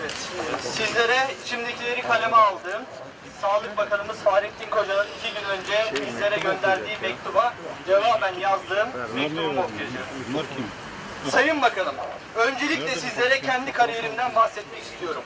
Evet, sizlere içimdekileri kaleme aldığım Sağlık Bakanımız Fahrettin Koca'nın iki gün önce bizlere gönderdiği mektuba cevaben yazdığım mektubumu okuyacağım. Sayın Bakanım, öncelikle sizlere kendi kariyerimden bahsetmek istiyorum.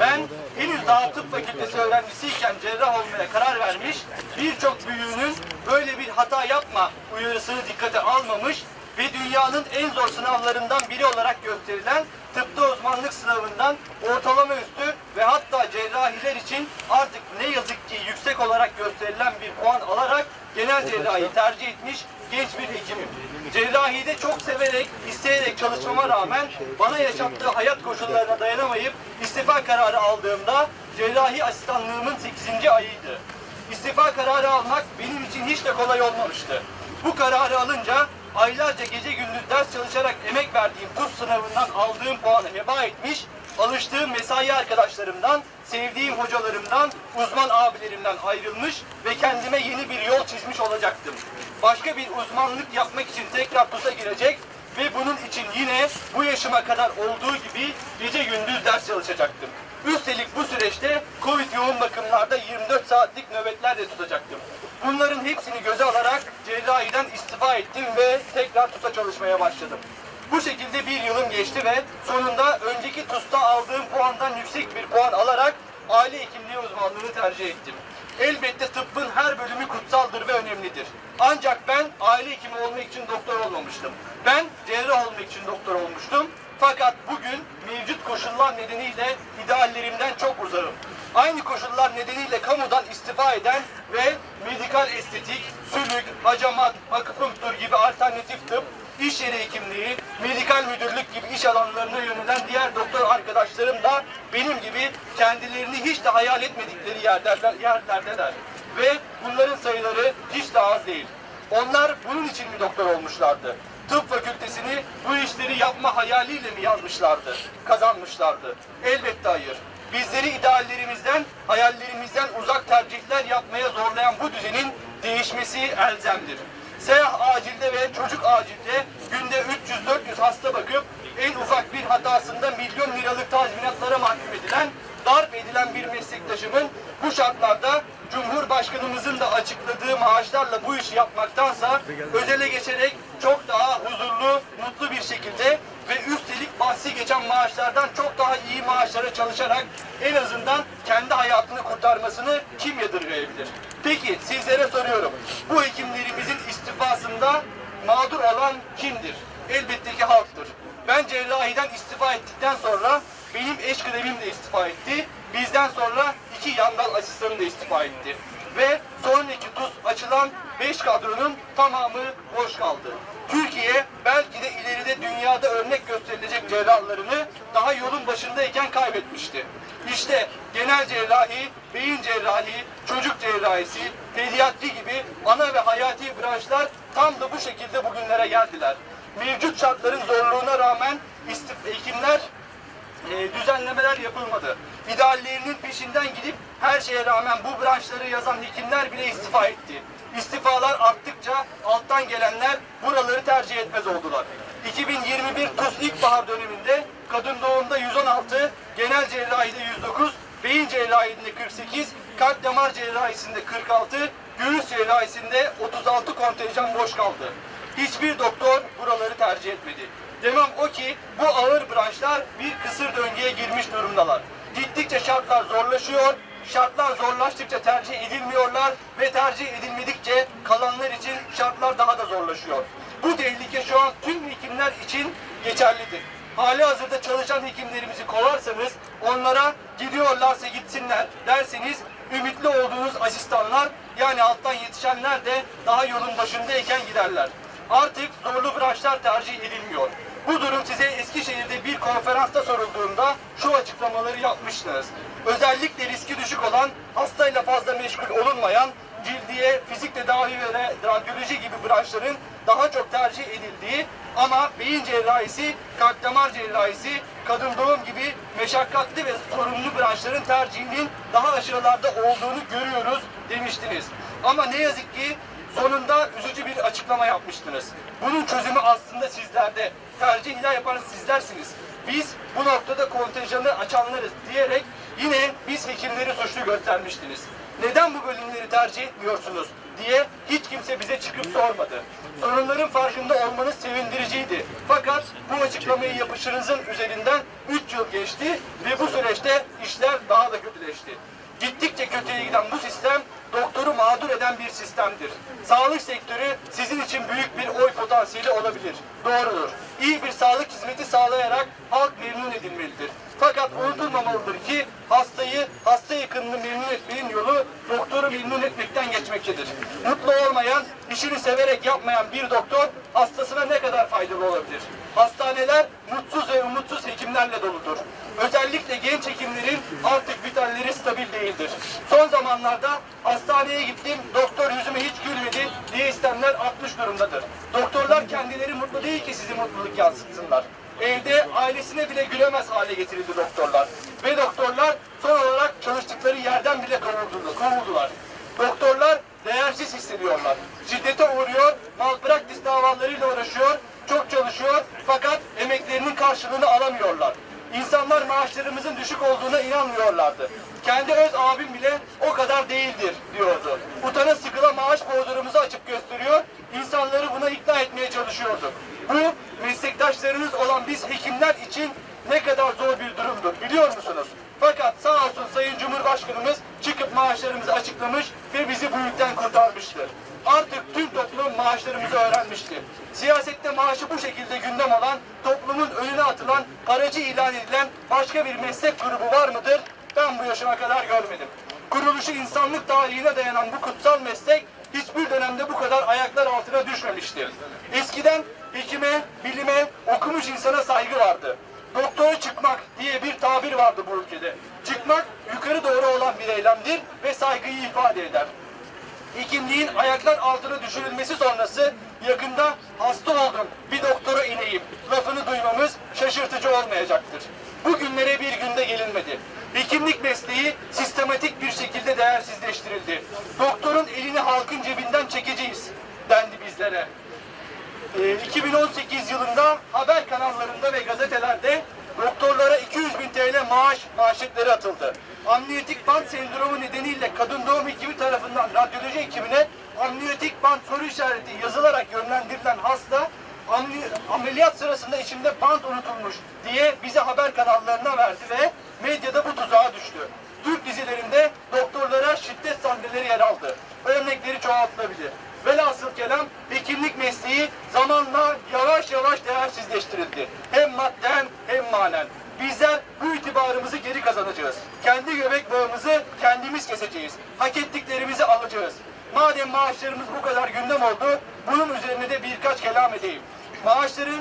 Ben henüz daha tıp fakültesi öğrencisiyken cerrah olmaya karar vermiş, birçok büyüğünün böyle bir hata yapma uyarısını dikkate almamış ve dünyanın en zor sınavlarından biri olarak gösterilen tıpta uzmanlık sınavından ortalama üstü ve hatta cerrahiler için artık ne yazık ki yüksek olarak gösterilen bir puan alarak genel cerrahi tercih etmiş genç bir hekimim. Cerrahide çok severek, isteyerek çalışmama rağmen bana yaşattığı hayat koşullarına dayanamayıp istifa kararı aldığımda cerrahi asistanlığımın 8. ayıydı. İstifa kararı almak benim için hiç de kolay olmamıştı. Bu kararı alınca aylarca gece gündüz ders çalışarak emek verdiğim TUS sınavından aldığım puanı heba etmiş, alıştığım mesai arkadaşlarımdan, sevdiğim hocalarımdan, uzman abilerimden ayrılmış ve kendime yeni bir yol çizmiş olacaktım. Başka bir uzmanlık yapmak için tekrar TUS'a girecek ve bunun için yine bu yaşıma kadar olduğu gibi gece gündüz ders çalışacaktım. Üstelik bu süreçte Covid yoğun bakımlarda 24 saatlik nöbetler de tutacaktım. Bunların hepsini göze alarak cerrahiden istifa ettim ve tekrar TUS'a çalışmaya başladım. Bu şekilde bir yılım geçti ve sonunda önceki TUS'ta aldığım puandan yüksek bir puan alarak aile hekimliği uzmanlığını tercih ettim. Elbette tıbbın her bölümü kutsaldır ve önemlidir. Ancak ben aile hekimi olmak için doktor olmamıştım. Ben cerrah olmak için doktor olmuştum. Fakat bugün mevcut koşullar nedeniyle ideallerimden çok uzağım. Aynı koşullar nedeniyle kamudan istifa eden ve medikal estetik, sülük, hacamat, akupunktur gibi alternatif tıp, iş yeri hekimliği, medikal müdürlük gibi iş alanlarına yönelen diğer doktor arkadaşlarım da benim gibi kendilerini hiç de hayal etmedikleri yerlerden, yerlerdeler. Ve bunların sayıları hiç de az değil. Onlar bunun için mi doktor olmuşlardı? Tıp fakültesini bu işleri yapma hayaliyle mi yazmışlardı, kazanmışlardı? Elbette hayır. Bizleri ideallerimizden, hayallerimizden uzak tercihler yapmaya zorlayan bu düzenin değişmesi elzemdir. Seyahat acilde ve çocuk acilde günde 300-400 hasta bakıp en ufak bir hatasında milyon liralık tazminatlara mahkum edilen, darp edilen bir meslektaşımın bu şartlarda Cumhurbaşkanımızın da açıkladığı maaşlarla bu işi yapmaktansa özele geçerek çok daha huzurlu, mutlu bir şekilde ve üstelik bahsi geçen maaşlardan çok daha iyi maaşlara çalışarak en azından kendi hayatını kurtarmasını kim yadırgayabilir? Peki sizlere soruyorum. Bu hekimlerimizin istifasında mağdur olan kimdir? Elbette ki halktır. Ben cerrahiden istifa ettikten sonra benim eş kıdemim de istifa etti. Bizden sonra iki yandal asistanı da istifa etti. Ve sonraki TUS açılan 5 kadronun tamamı boş kaldı. Türkiye belki de ileride dünyada örnek gösterilecek cerrahlarını daha yolun başındayken kaybetmişti. İşte genel cerrahi, beyin cerrahi, çocuk cerrahisi, pediatri gibi ana ve hayati branşlar tam da bu şekilde bugünlere geldiler. Mevcut şartların zorluğuna rağmen hekimler e, düzenlemeler yapılmadı. İdeallerinin peşinden gidip her şeye rağmen bu branşları yazan hekimler bile istifa etti. İstifalar arttıkça alttan gelenler buraları tercih etmez oldular. 2021 TUS ilkbahar döneminde kadın doğumda 116, genel cerrahide 109, beyin cerrahisinde 48, kalp damar cerrahisinde 46, göğüs cerrahisinde 36 kontenjan boş kaldı. Hiçbir doktor buraları tercih etmedi. Demem o ki bu ağır branşlar bir kısır döngüye girmiş durumdalar. Gittikçe şartlar zorlaşıyor, şartlar zorlaştıkça tercih edilmiyorlar ve tercih edilmedikçe kalanlar için şartlar daha da zorlaşıyor. Bu tehlike şu an tüm hekimler için geçerlidir. Hali hazırda çalışan hekimlerimizi kovarsanız onlara gidiyorlarsa gitsinler derseniz ümitli olduğunuz asistanlar yani alttan yetişenler de daha yolun başındayken giderler. Artık zorlu branşlar tercih edilmiyor. Bu durum size Eskişehir'de bir konferansta sorulduğunda şu açıklamaları yapmıştınız. Özellikle riski düşük olan, hastayla fazla meşgul olunmayan, cildiye, fizik tedavi ve radyoloji gibi branşların daha çok tercih edildiği ama beyin cerrahisi, kalp damar cerrahisi, kadın doğum gibi meşakkatli ve sorumlu branşların tercihinin daha aşağılarda olduğunu görüyoruz demiştiniz. Ama ne yazık ki sonunda üzücü bir açıklama yapmıştınız. Bunun çözümü aslında sizlerde. Tercihler yapan sizlersiniz. biz bu noktada kontenjanı açanlarız diyerek yine biz hekimleri suçlu göstermiştiniz. Neden bu bölümleri tercih etmiyorsunuz diye hiç kimse bize çıkıp sormadı. Sorunların farkında olmanız sevindiriciydi. Fakat bu açıklamayı yapışınızın üzerinden 3 yıl geçti ve bu süreçte işler daha da kötüleşti. Gittikçe kötüye giden bu sistem doktoru mağdur eden bir sistemdir. Sağlık sektörü sizin için büyük bir oy potansiyeli olabilir. Doğrudur. İyi bir sağlık hizmeti sağlayarak halk memnun edilmelidir. Fakat unutulmamalıdır ki hastayı, hasta yakınını memnun etmenin yolu doktoru memnun etmekten geçmektedir. Mutlu olmayan, işini severek yapmayan bir doktor hastasına ne kadar faydalı olabilir? Hastaneler mutsuz ve umutsuz hekimlerle doludur. Özellikle genç hekimlerin artık vitalleri stabil değildir. Son zamanlarda hastaneye gittim, doktor yüzüme hiç gülmedi diye istemler artmış durumdadır. Doktorlar kendileri mutlu değil ki sizi mutluluk yansıtsınlar. Evde ailesine bile gülemez hale getirildi doktorlar. Ve doktorlar son olarak çalıştıkları yerden bile kovuldu- kovuldular. Doktorlar değersiz hissediyorlar. Şiddete olduğuna inanmıyorlardı. Kendi öz abim bile o kadar değildir diyordu. Utana sıkıla maaş bordurumuzu açıp gösteriyor, insanları buna ikna etmeye çalışıyordu. Bu meslektaşlarınız olan biz hekimler için ne kadar zor bir durumdur biliyor musunuz? Fakat sağ olsun Sayın Cumhurbaşkanımız çıkıp maaşlarımızı açıklamış ve bizi bu yükten kurtarmıştır. Artık tüm toplum maaşlarımızı öğrenmişti. Siyasette maaşı bu şekilde gündem olan, toplumun önüne atılan, aracı ilan edilen başka bir meslek grubu var mıdır? Ben bu yaşıma kadar görmedim. Kuruluşu insanlık tarihine dayanan bu kutsal meslek hiçbir dönemde bu kadar ayaklar altına düşmemiştir. Eskiden hekime, bilime, okumuş insana saygı vardı. Doktora çıkmak diye bir tabir vardı bu ülkede. Çıkmak yukarı doğru olan bir eylemdir ve saygıyı ifade eder. Hekimliğin ayaklar altına düşürülmesi sonrası yakında hasta oldum bir doktora ineyim lafını duymamız şaşırtıcı olmayacaktır. Bu günlere bir günde gelinmedi. Hekimlik mesleği sistematik bir şekilde değersizleştirildi. Doktorun elini halkın cebinden çekeceğiz dendi bizlere. Ee, 2018 yılında haber kanallarında ve gazetelerde doktorlara 200 bin TL maaş maaşetleri atıldı. Amniyotik band sendromu nedeniyle kadın doğum hekimi tarafından radyoloji hekimine amniyotik band soru işareti yazılarak yönlendirilen hasta ameliyat sırasında içimde bant unutulmuş diye bize haber kanallarına verdi ve medyada bu tuzağa düştü. Türk dizilerinde doktorlara şiddet sahneleri yer aldı. Örnekleri çoğaltılabilir. Velhasıl kelam hekimlik mesleği zamanla yavaş yavaş değersizleştirildi. Hem madden hem manen. Bizler bu itibarımızı geri kazanacağız. Kendi göbek bağımızı kendimiz keseceğiz. Hak ettiklerimizi alacağız. Madem maaşlarımız bu kadar gündem oldu, bunun üzerine de birkaç kelam edeyim. Maaşların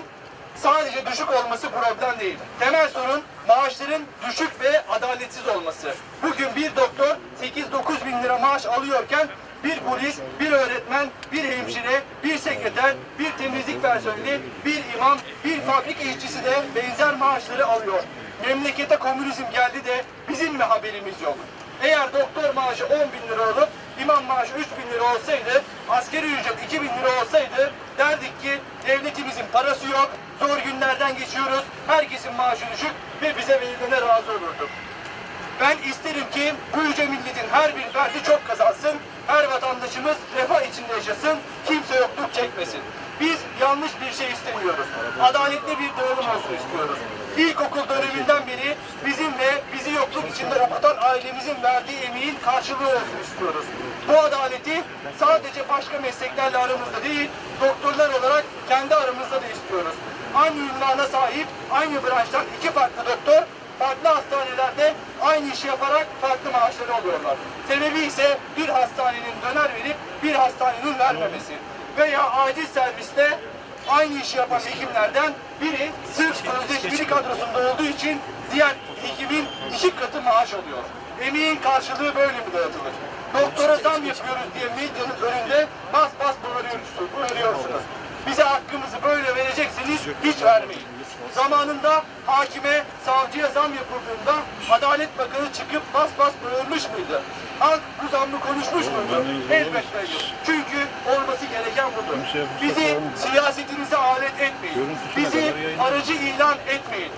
sadece düşük olması problem değil. Temel sorun maaşların düşük ve adaletsiz olması. Bugün bir doktor 8-9 bin lira maaş alıyorken bir polis, bir öğretmen, bir hemşire, bir sekreter, bir temizlik personeli, bir imam, bir fabrika işçisi de benzer maaşları alıyor. Memlekete komünizm geldi de bizim mi haberimiz yok? Eğer doktor maaşı 10 bin lira olup imam maaşı 3 bin lira olsaydı, askeri ücret 2 bin lira olsaydı derdik ki devletimizin parası yok, zor günlerden geçiyoruz, herkesin maaşı düşük ve bize verilene razı olurduk. Ben isterim ki bu yüce milletin her bir ferdi çok kazansın, her vatandaşımız refah içinde yaşasın, kimse yokluk çekmesin. Biz yanlış bir şey istemiyoruz. Adaletli bir dağılım olsun istiyoruz. İlkokul döneminden beri bizim ve bizi yokluk içinde okutan ailemizin verdiği emeğin karşılığı olsun istiyoruz. Bu adaleti sadece başka mesleklerle aramızda değil, doktorlar olarak kendi aramızda da istiyoruz. Aynı ünvana sahip, aynı branştan iki farklı doktor farklı hastanelerde aynı işi yaparak farklı maaşları alıyorlar. Sebebi ise bir hastanenin döner verip bir hastanenin vermemesi. Veya acil serviste aynı işi yapan hekimlerden biri sırf sözleşmeli kadrosunda olduğu için diğer hekimin iki katı maaş alıyor. Emeğin karşılığı böyle mi dağıtılır? Doktora zam yapıyoruz diye medyanın önünde bas bas bağırıyorsunuz. bağırıyorsunuz. Bize hakkımızı böyle verecekseniz hiç vermeyin. Zamanında hakime, savcıya zam yapıldığında Adalet Bakanı çıkıp bas bas bağırmış mıydı? Halk bu zammı konuşmuş muydu? Elbette hayır. Çünkü olması gereken budur. Bizi siyasetinize alet etmeyin. Bizi aracı ilan etmeyin.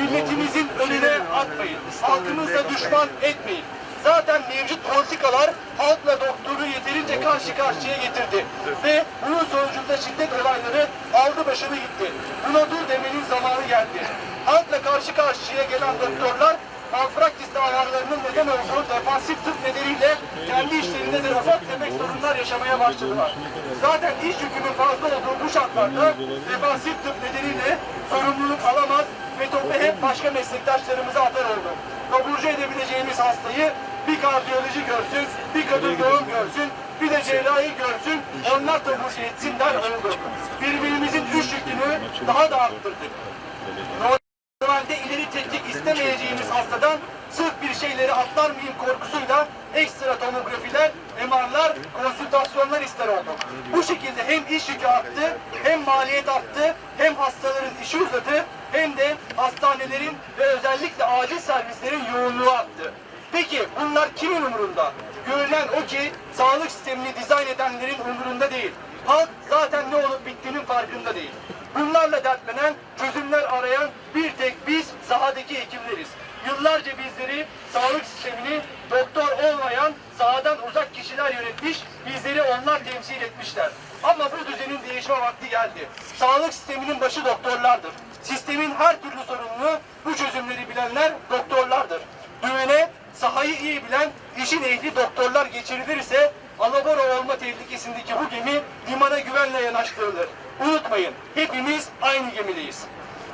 milletimizin önüne atmayın. Halkımızla düşman etmeyin. Zaten mevcut politikalar halkla doktoru yeterince karşı karşıya getirdi. Ve bunun sonucunda şiddet olayları aldı başını gitti. Buna dur demenin zamanı geldi. Halkla karşı karşıya gelen doktorlar malpraktis ayarlarının neden olduğu defansif tıp nedeniyle kendi işlerinde de ufak tefek sorunlar yaşamaya başladılar. Zaten iş yükünün fazla olduğu bu şartlarda defansif tıp nedeniyle sorumluluk alamaz ve topu hep başka meslektaşlarımıza atar oldu. Taburcu edebileceğimiz hastayı bir kardiyoloji görsün, bir kadın doğum görsün, bir de cerrahi görsün, onlar taburcu etsin der oldu. Birbirimizin üç yükünü daha da arttırdık. Normalde ileri tetkik istemeyeceğimiz hastadan sırf bir şeyleri atlar mıyım korkusuyla ekstra tomografiler, MR'lar, konsültasyonlar ister olduk. Bu şekilde hem iş yükü arttı, hem maliyet arttı, hem hastaların işi uzadı, hem de hastanelerin ve özellikle acil servislerin yoğunluğu arttı. Peki bunlar kimin umurunda? Görünen o ki sağlık sistemini dizayn edenlerin umurunda değil. Halk zaten ne olup bittiğinin farkında değil. Bunlarla dertlenen, çözümler arayan bir tek biz sahadaki hekimleriz. Yıllarca bizleri, sağlık sistemini doktor olmayan, sahadan uzak kişiler yönetmiş, bizleri onlar temsil etmişler. Ama bu düzenin değişme vakti geldi. Sağlık sisteminin başı doktorlardır. Sistemin her türlü sorununu, bu çözümleri bilenler doktorlardır. Düğüne sahayı iyi bilen, işin ehli doktorlar geçirilirse alabora olma tehlikesindeki bu gemi limana güvenle yanaştırılır. Unutmayın, hepimiz aynı gemideyiz.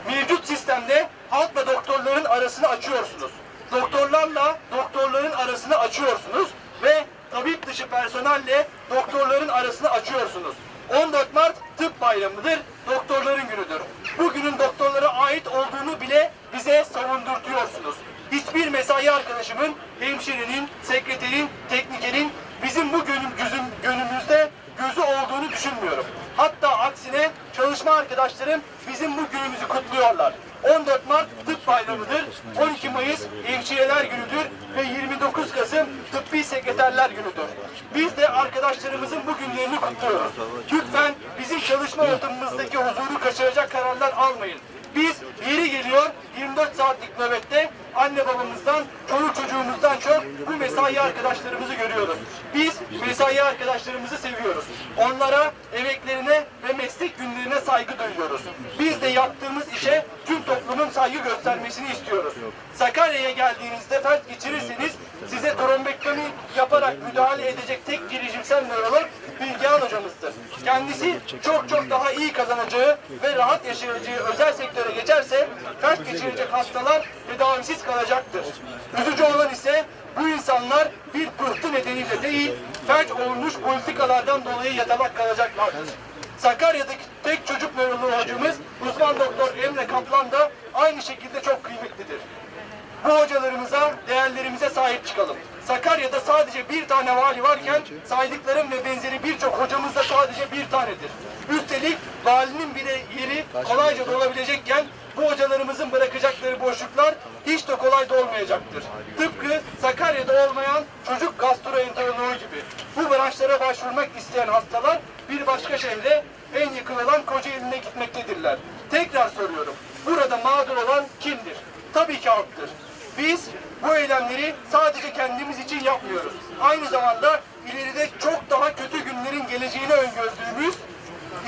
Mevcut sistemde halkla doktorların arasını açıyorsunuz. Doktorlarla doktorların arasını açıyorsunuz ve tabip dışı personelle doktorların arasını açıyorsunuz. 14 Mart Tıp Bayramı'dır, doktorların günüdür. Bugünün doktorlara ait olduğunu bile bize savundurtuyorsunuz. Hiçbir mesai arkadaşımın, hemşirenin, sekreterin, teknikerin bizim bu gönüm, gözüm, gönlümüzde gözü olduğunu düşünmüyorum. Hatta aksine çalışma arkadaşlarım bizim bu günümüzü kutluyorlar. 14 Mart Tıp Bayramı'dır, 12 Mayıs Hemşireler Günü'dür ve 29 Kasım Tıbbi Sekreterler Günü'dür. Biz de arkadaşlarımızın bu günlerini kutluyoruz. Lütfen bizim çalışma ortamımızdaki huzuru kaçıracak kararlar almayın. Biz yeri geliyor 24 saatlik nöbette anne babamızdan, çoluk çocuğumuzdan çok bu mesai arkadaşlarımızı görüyoruz. Biz mesai arkadaşlarımızı seviyoruz. Onlara, emeklerine ve meslek günlerine saygı duyuyoruz. Biz de yaptığımız işe tüm toplumun saygı göstermesini istiyoruz. Sakarya'ya geldiğinizde felç geçirirseniz size trombektomi yaparak müdahale edecek tek girişimsel nörolog Bilgehan hocamızdır. Kendisi çok çok daha iyi kazanacağı ve rahat yaşayacağı özel sektöre geçerse felç geçirecek hastalar tedavisiz kalacaktır. Üzücü olan ise bu insanlar bir pıhtı nedeniyle değil, felç olmuş politikalardan dolayı yatalak kalacaklardır. Sakarya'daki tek çocuk nöroloğu hocamız uzman doktor Emre Kaplan da aynı şekilde çok kıymetlidir. Bu hocalarımıza, değerlerimize sahip çıkalım. Sakarya'da sadece bir tane vali varken saydıklarım ve benzeri birçok hocamız da sadece bir tanedir. Üstelik valinin bile yeri kolayca dolabilecekken bu hocalarımızın bırakacakları boşluklar hiç de kolay dolmayacaktır. Tıpkı Sakarya'da olmayan çocuk gastroenteroloğu gibi. Bu branşlara başvurmak isteyen hastalar bir başka şehre en yakın olan Kocaeli'ne gitmektedirler. Tekrar soruyorum. Burada mağdur olan kimdir? Tabii ki halktır. Biz bu eylemleri sadece kendimiz için yapmıyoruz. Aynı zamanda ileride çok daha kötü günlerin geleceğini öngördüğümüz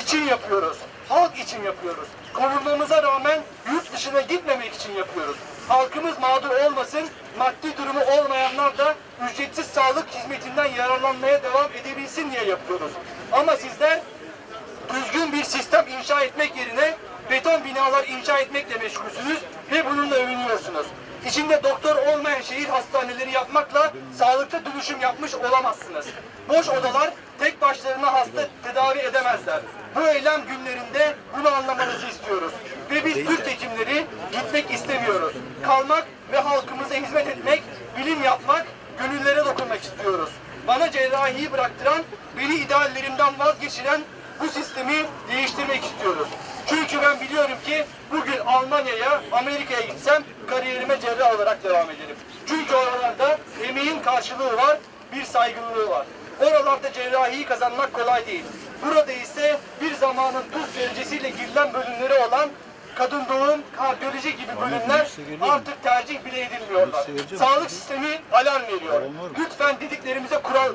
için yapıyoruz. Halk için yapıyoruz. Kovulmamıza rağmen yurt dışına gitmemek için yapıyoruz. Halkımız mağdur olmasın, maddi durumu olmayanlar da ücretsiz sağlık hizmetinden yararlanmaya devam edebilsin diye yapıyoruz. Ama sizler düzgün bir sistem inşa etmek yerine beton binalar inşa etmekle meşgulsünüz ve bununla övünüyorsunuz. İçinde doktor olmayan şehir hastaneleri yapmakla sağlıkta dönüşüm yapmış olamazsınız. Boş odalar tek başlarına hasta tedavi edemezler. Bu eylem günlerinde bunu anlamanızı istiyoruz. Ve biz Türk hekimleri gitmek istemiyoruz. Kalmak ve halkımıza hizmet etmek, bilim yapmak, gönüllere dokunmak istiyoruz. Bana cerrahiyi bıraktıran, beni ideallerimden vazgeçiren bu sistemi değiştirmek istiyoruz. Çünkü ben biliyorum ki bugün Almanya'ya, Amerika'ya gitsem kariyerime cerrah olarak devam ederim. Çünkü oralarda emeğin karşılığı var, bir saygınlığı var. Oralarda cerrahiyi kazanmak kolay değil. Burada ise bir zamanın tuz derecesiyle girilen bölümleri olan kadın doğum, kardiyoloji gibi bölümler artık tercih bile edilmiyorlar. Sağlık sistemi alarm veriyor. Lütfen dediklerimize kural,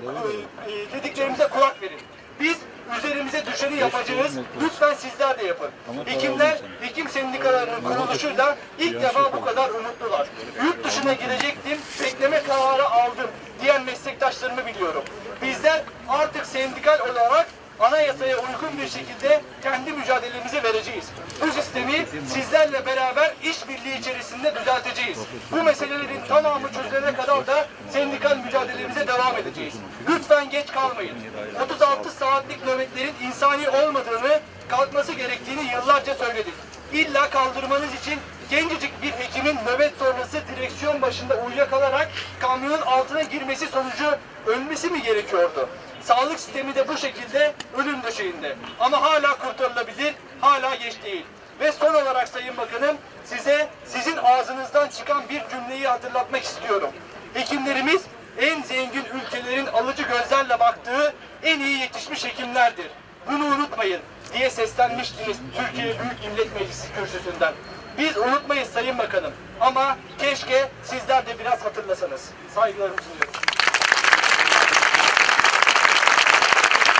e, dediklerimize kulak verin. Biz üzerimize düşeni yapacağız. Lütfen sizler de yapın. Hekimler, hekim sendikalarının kuruluşuyla ilk defa bu kadar umutlular. Yurt dışına gidecektim, bekleme kararı aldım diyen meslektaşlarımı biliyorum. Bizler artık sendikal olarak anayasaya uygun bir şekilde kendi mücadelemizi vereceğiz. Bu sistemi sizlerle beraber işbirliği içerisinde düzelteceğiz. Bu meselelerin tamamı çözülene kadar da sendikal mücadelemize devam edeceğiz. Lütfen geç kalmayın. 36 saatlik nöbetlerin insani olmadığını, kalkması gerektiğini yıllarca söyledik. İlla kaldırmanız için gencecik bir hekimin nöbet sonrası direksiyon başında uyuyakalarak kamyonun altına girmesi sonucu ölmesi mi gerekiyordu? Sağlık sistemi de bu şekilde ölüm döşeğinde. Ama hala kurtarılabilir, hala geç değil. Ve son olarak Sayın Bakanım size sizin ağzınızdan çıkan bir cümleyi hatırlatmak istiyorum. Hekimlerimiz en zengin ülkelerin alıcı gözlerle baktığı en iyi yetişmiş hekimlerdir. Bunu unutmayın diye seslenmiştiniz Türkiye Büyük Millet Meclisi kürsüsünden. Biz unutmayız Sayın Bakanım ama keşke sizler de biraz hatırlasanız. Saygılarımı sunuyorum.